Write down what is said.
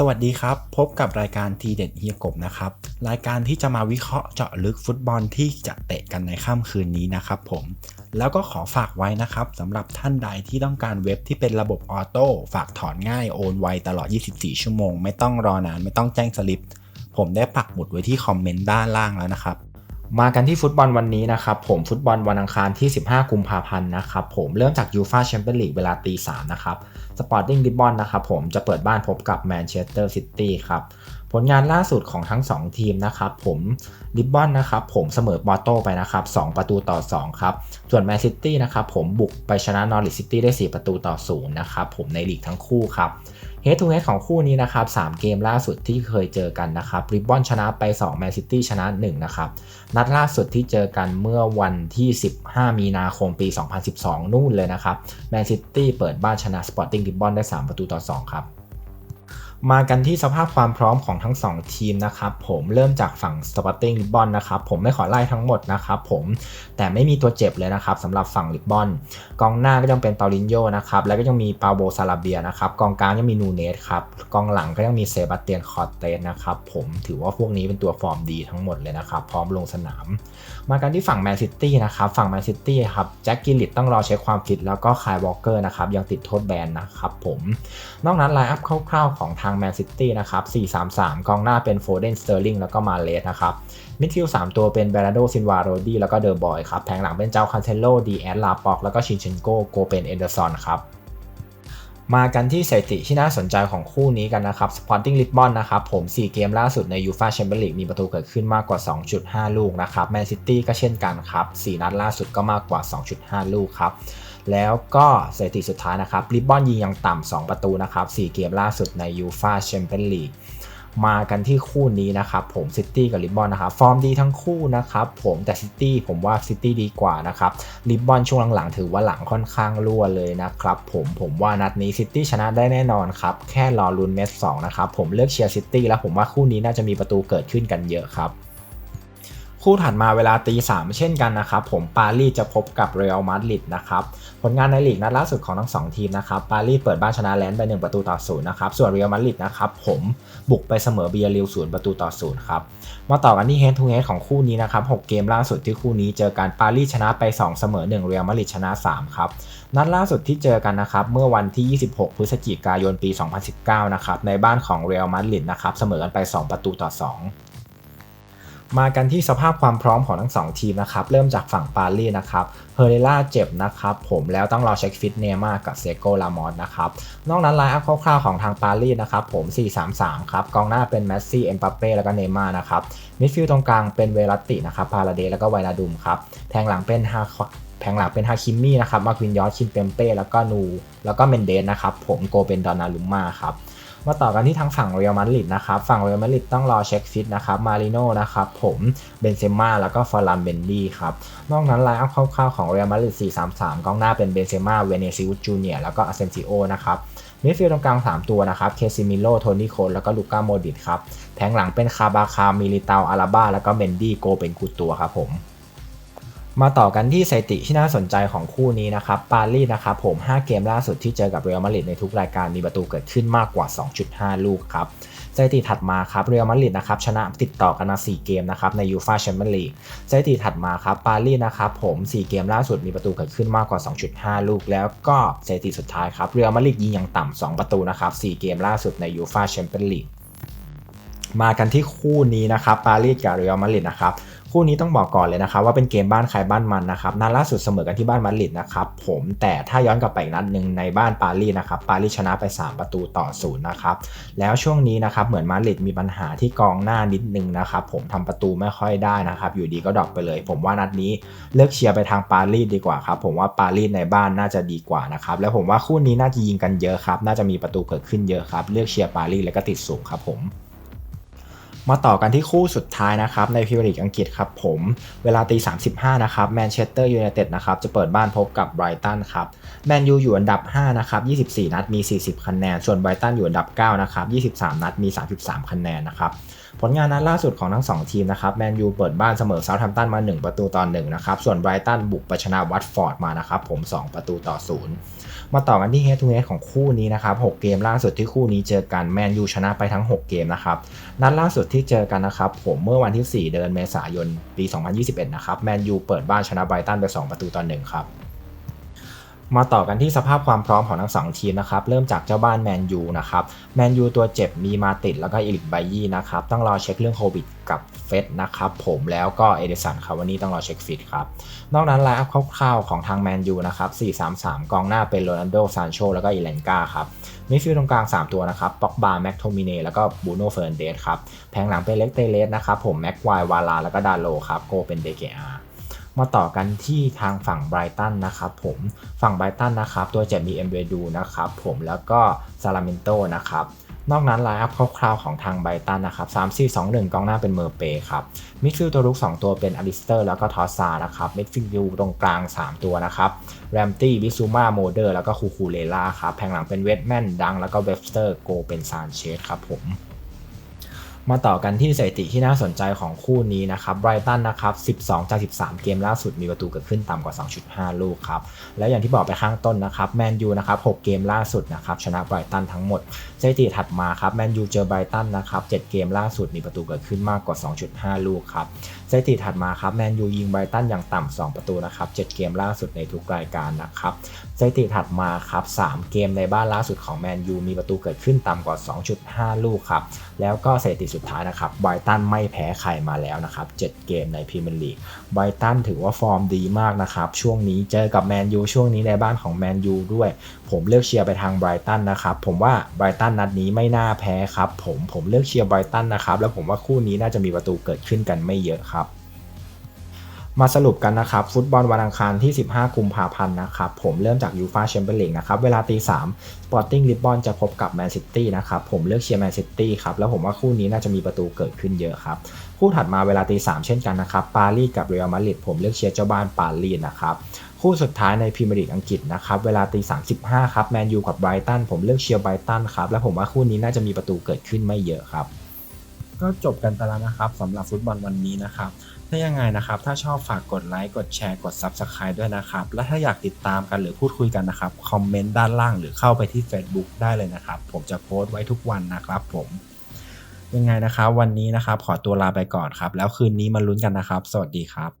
สวัสดีครับ พบกับรายการทีเด็ดเฮียกบนะครับ รายการที่จะมาวิเคราะห์เจาะลึกฟุตบอลที่จะเตะกันในค่ำคืนนี้นะครับผม แล้วก็ขอฝากไว้นะครับสำหรับท่านใดที่ต้องการเว็บที่เป็นระบบออโต้ฝากถอนง่ายโอนไวตลอด 24 ชั่วโมง ไม่ต้องรอนานไม่ต้องแจ้งสลิป ผมได้ปักหมุดไว้ที่คอมเมนต์ด้านล่างแล้วนะครับ มากันที่ฟุตบอลวันนี้นะครับผมฟุตบอลวันอังคารที่ 15 กุมภาพันธ์นะครับผมเริ่มจากยูฟาแชมเปี้ยนลีกเวลาตี3นะครับสปอร์ติ้งลิบบอนนะครับผมจะเปิดบ้านพบกับแมนเชสเตอร์ซิตี้ครับผลงานล่าสุดของทั้ง 2 ทีมนะครับผมลิบบอนนะครับผมเสมอบอโต้ไปนะครับ2ประตูต่อ 2 ครับ ส่วนแมนซิตี้นะครับผมบุกไปชนะนอริสซิตี้ได้ 4 ประตูต่อ0นะครับผมในลีกทั้งคู่ครับ เฮดทูเฮดของคู่นี้นะครับ3เกมล่าสุดที่เคยเจอกันนะครับริบบอนชนะไป2แมนซิตี้ชนะ1นะครับนัดล่าสุดที่เจอกันเมื่อวันที่ 15 มีนาคมปี 2012 นู่นเลยนะครับแมนซิตี้เปิดบ้านชนะสปอร์ติ้งริบบอนได้ 3 ประตูต่อ 2 ครับ มากันที่สภาพความพร้อมของทั้ง 2 ทีมนะครับผมเริ่มจากฝั่ง Sporting l i บบอนนะครับผมไม่ขอไล่ทั้งหมดนะครับผมแต่ไม่มีตัวเจ็บเลยนะครับสำหรับฝั่งลิบบอนกองหน้าก็ยังเป็นเปาลินโยนะครับแล้วก็ยังมีปาโบซาลาเบียนะครับกองกลางยังมีนูเนสครับกองหลังก็ยังมีเซบาสเตียนคอร์เตสนะครับผมถือว่าพวกนี้เป็นตัวฟอร์มดีทั้งหมดเลยนะครับพร้อมลงสนาม มากันที่ฝั่งแมนซิตี้นะครับฝั่งแมนซิตี้ครับแจ็คกิลลิตต้องรอเช็คความฟิตแล้วก็คายวอลเกอร์นะครับยังติดโทษแบนนะครับผมนอกนั้นไลน์อัพคร่าวๆของทางแมนซิตี้นะครับ 4-3-3 กองหน้าเป็นโฟเดนสเตอร์ลิงแล้วก็มาเลสนะครับ มิดฟิลด์3ตัวเป็นเบราโดซินวาโรดี้แล้วก็เดอร์บอยครับ แทงหลังเป็นเจ้าคันเทโลดีแอดลาปอกแล้วก็ชินเชนโกโกเป็นเอนเดอร์สันครับ มากันที่สถิติที่น่าสนใจของคู่นี้กันนะครับสปอนติ้งลิ s b o n นะครับผม 4 เกมล่าสุดในยูฟาแชมเปี้ยนลีกมีประตูเกิดขึ้นมากกว่า 2.5 ลูกนะครับแมนซิตี้ก็เช่นกันครับ 4 นัดล่าสุดก็มากกว่า 2.5 ลูกครับ แล้วก็สถิติสุดท้ายนะครับลิบบอนยิงยังต่ำ2 ประตูนะครับ 4 เกมล่าสุดในยูฟาแชมเปี้ยนลีก มากันที่คู่นี้นะครับผมซิตี้กับลิบบอนนะครับฟอร์มดีทั้งคู่นะครับผมแต่ซิตี้ผมว่าซิตี้ดีกว่านะครับลิบบอนช่วงหลังๆ ถือว่าหลังค่อนข้างรั่วเลยนะครับผมผมว่านัดนี้ซิตี้ชนะได้แน่นอนครับแค่รอลุ้นเมสสองนะครับผมเลือกเชียร์ซิตี้แล้วผมว่าคู่นี้น่าจะมีประตูเกิดขึ้นกันเยอะครับคู่ถัดมาเวลาตีสามเช่นกันนะครับผมปารีสจะพบกับเรอัลมาดริดนะครับ ผลงานในลีกนัดล่าสุดของทั้ง 2 ทีมนะครับปารีสเปิดบ้านชนะแลนด์ไป 1 ประตูต่อศูนย์นะครับส่วนเรอัลมาดริดนะครับผมบุกไปเสมอเบียริลศูนย์ประตูต่อศูนย์ครับมาต่อกันที่เฮดทูเฮดของคู่นี้นะครับ6เกมล่าสุดที่คู่นี้เจอกันปารีสชนะไป 2 เสมอ1เรอัลมาดริดชนะ3ครับนัดล่าสุดที่เจอกันนะครับเมื่อวันที่ 26 พฤศจิกายนปี 2019นะครับในบ้านของเรอัลมาดริดนะครับเสมอกันไป 2 ประตูต่อ 2 มากันที่สภาพความพร้อมของทั้ง 2 ทีมนะครับ เริ่มจากฝั่งปารีสนะครับเฮเรล่าเจ็บนะครับ ผมแล้วต้องรอเช็คฟิตเนม่ากับเซโกลามอนนะครับ นอกนั้นไลน์อัพคร่าวๆของทางปารีสนะครับ ผม 4-3-3 ครับ กองหน้าเป็นแมสซี่ เอ็มบัปเป้ แล้วก็เนม่านะครับ มิดฟิลด์ตรงกลางเป็นเวลัตตินะครับ พาราเดแล้วก็ไวนาดุมครับ แทงหลังเป็นฮาแผงหลังเป็นฮาคิมมี่นะครับ มาควินยอสชินเปมเป้ แล้วก็นู แล้วก็เมนเดสนะครับ ผมโกเป็นดอนาลุมมาครับ มาต่อกันที่ทางฝั่งเรอัลมาดริดนะครับฝั่งเรอัลมาดริดต้องรอเช็คฟิตนะครับมาริโน่นะครับผมเบนเซม่าแล้วก็ฟอร์ลันเบนดี้ครับนอกนั้นไลน์อัพคร่าวๆของเรอัลมาดริด4-3-3กองหน้าเป็นเบนเซม่าเวเนซิอุสจูเนียแล้วก็อาเซนซิโอนะครับมิดฟิลด์ตรงกลาง 3 ตัวนะครับ เคซิมิโล โทนี่โคนแล้วก็ลูก้าโมดิตครับ แผงหลังเป็นคาบาคา มิลิตาอาราบ้า แล้วก็เมนดี้ โกเป็นกูตัวครับผม มาต่อกันที่สถิติที่น่าสนใจของคู่นี้นะครับ ปารีสนะครับผม 5 เกมล่าสุดที่เจอกับเรอัลมาดริดในทุกรายการมีประตูเกิดขึ้นมากกว่า 2.5 ลูกครับสถิติถัดมาครับเรอัลมาดริดนะครับชนะติดต่อกันมา 4 เกมนะครับในยูฟาแชมเปี้ยนลีกสถิติถัดมาครับปารีสนะครับผม 4 เกมล่าสุดมีประตูเกิดขึ้นมากกว่า 2.5 ลูก แล้วก็สถิติสุดท้ายครับเรอัลมาดริดยิงอย่างต่ำ2ประตูนะครับ 4 เกมล่าสุดในยูฟาแชมเปี้ยนลีก มากันที่คู่นี้นะครับปารีสกับเรอัลมาดริดนะครับคู่นี้ต้องบอกก่อนเลยนะครับว่าเป็นเกมบ้านใครบ้านมันนะครับนัดล่าสุดเสมอกันที่บ้านมาดริดนะครับผมแต่ถ้าย้อนกลับไปอีกนัดหนึ่งในบ้านปารีสนะครับปารีสชนะไป 3 ประตูต่อศูนย์นะครับแล้วช่วงนี้นะครับเหมือนมาดริดมีปัญหาที่กองหน้านิดนึงนะครับผมทำประตูไม่ค่อยได้นะครับอยู่ดีก็ดรอปไปเลย ผมว่านัดนี้เลือกเชียร์ไปทางปารีสดีกว่าครับผมว่าปารีสในบ้านน่าจะดีกว่านะครับแล้วผมว่าคู่นี้น่าจะยิงกันเยอะครับน่าจะมีประตูเกิดขึ้นเยอะครับเลือกเชียร์ปารีสแล้วก็ติดสูงครับผม มาต่อกันที่คู่สุดท้ายนะครับในพรีเมียร์ลีกอังกฤษครับผมเวลาตี 35 นะครับแมนเชสเตอร์ยูไนเต็ดนะครับจะเปิดบ้านพบกับไบรตันครับแมนยูอยู่อันดับ 5 นะครับ 24 นัดมี 40 คะแนน ส่วนไบรตันอยู่อันดับ 9 นะครับ 23 นัดมี 33 คะแนนนะครับผลงานนัดล่าสุดของทั้ง 2 ทีมนะครับแมนยูเปิดบ้านเสมอเซาท์แฮมป์ตันมา 1 ประตูต่อ1นะครับส่วนไบรตันบุกไปชนะวัตฟอร์ดมานะครับผม 2 ประตูต่อ 0 มาต่อกันที่ Head to Head ของคู่นี้นะครับ 6 เกมล่าสุดที่คู่นี้เจอกันแมนยูชนะไปทั้ง 6 เกมนะครับนัดล่าสุดที่เจอกันนะครับผมเมื่อวันที่ 4 เดือนเมษายนปี 2021 นะครับแมนยูเปิดบ้านชนะไบรตันไป 2 ประตูต่อ1ครับมาต่อกันที่สภาพความพร้อมของทั้งสองทีมนะครับเริ่มจากเจ้าบ้านแมนยูนะครับแมนยูตัวเจ็บมีมาติดแล้วก็อีลิกไบยี่นะครับต้องรอเช็คเรื่องโควิดกับเฟสนะครับผมแล้วก็เอเดสันครับวันนี้ต้องรอเช็คฟิตครับนอกนั้นไลน์อัพคร่าวๆของทางแมนยูนะครับ4-3-3 กองหน้าเป็นโรนัลโดซานโชแล้วก็อีเลนกาครับ มิดฟิลด์ตรงกลาง 3 ตัวนะครับป็อกบาแม็กโทมิเน่แล้วก็บูโน่เฟอร์นเดสครับแผงหลังเป็นเล็กเตเลสนะครับผมแม็กไวน์วาลาแล้วก็ดาโลครับโกเป็นเดเกอามาต่อกันที่ทางฝั่งไบรตันนะครับผมฝั่งไบรตันนะครับตัวเจ็บมีเอ็มเบดูนะครับผมแล้วก็ซาลาเมนโตนะครับ นอกนั้นไลน์อัพคร่าวๆของทางไบตันนะครับ3 4 2 1 กองหน้าเป็นเมอร์เปย์ครับ มิดฟิลด์ตัวรุก 2 ตัวเป็นอลิสเตอร์แล้วก็ทอสซานะครับ มิดฟิลด์ตรงกลาง 3 ตัวนะครับ แรมตี้ บิซูมาโมเดอร์ แล้วก็คูคูเลล่าครับ แผงหลังเป็นเวสแมน ดัง แล้วก็เวฟสเตอร์ โกเป็นซานเชสครับผม มาต่อกันที่สถิติที่น่าสนใจของคู่นี้นะครับไบรตันนะครับ 12 จาก 13 เกมล่าสุดมีประตูเกิดขึ้นต่ำกว่า 2.5 ลูกครับ แล้วอย่างที่บอกไปข้างต้นนะครับแมนยูนะครับ 6 เกมล่าสุดนะครับชนะไบรตันทั้งหมดสถิติถัดมาครับแมนยูเจอไบรตันนะครับ 7 เกมล่าสุดมีประตูเกิดขึ้นมากกว่า 2.5 ลูกครับสถิติถัดมาครับแมนยูยิงไบรตันอย่างต่ำ2 ประตูนะครับ 7 เกมล่าสุดในทุกรายการนะครับสถิติถัดมาครับ 3 เกมในบ้านล่าสุดของแมนยูมีประตูเกิดขึ้นต่ำกว่า 2.5 ลูกครับแล้วก็สถิติสุดท้ายนะครับไบตันไม่แพ้ใครมาแล้วนะครับ 7 เกมในพรีเมียร์ลีกไบตันถือว่าฟอร์มดีมากนะครับ ช่วงนี้เจอกับแมนยูช่วงนี้ในบ้านของแมนยูด้วย ผมเลือกเชียร์ไปทางไบตันนะครับ ผมว่าไบตันนัดนี้ไม่น่าแพ้ครับ ผมผมเลือกเชียร์ไบตันนะครับ แล้วผมว่าคู่นี้น่าจะมีประตูเกิดขึ้นกันไม่เยอะครับ มาสรุปกันนะครับ ฟุตบอลวันอังคารที่ 15 กุมภาพันธ์นะครับ ผมเริ่มจากยูฟาแชมเปี้ยนลีกนะครับ เวลาตีสามสปอร์ติ้งลิบบอนจะพบกับแมนซิตี้นะครับ ผมเลือกเชียร์แมนซิตี้ครับ แล้วผมว่าคู่นี้น่าจะมีประตูเกิดขึ้นเยอะครับ คู่ถัดมาเวลาตีสามเช่นกันนะครับ ปารีสกับเรอัลมาดริดผมเลือกเชียร์เจ้าบ้านปารีสนะครับคู่สุดท้ายในพรีเมียร์ลีกอังกฤษนะครับเวลาตีสามสิบห้าครับแมนยูกับไบรตันผมเลือกเชียร์ไบรตันครับแล้วผมว่าคู่นี้น่าจะมีประตูเกิดขึ้นไม่เยอะครับ ก็จบกันไปแล้วนะครับสำหรับฟุตบอลวันนี้นะครับถ้ายังไงนะครับ ถ้าชอบฝากกดไลค์ กดแชร์ กด Subscribe ด้วยนะครับ และถ้าอยากติดตามกันหรือพูดคุยกันนะครับ คอมเมนต์ด้านล่างหรือเข้าไปที่ Facebook ได้เลยนะครับ ผมจะโพสต์ไว้ทุกวันนะครับผม ยังไงนะครับ วันนี้นะครับ ขอตัวลาไปก่อนครับ แล้วคืนนี้มาลุ้นกันนะครับ สวัสดีครับ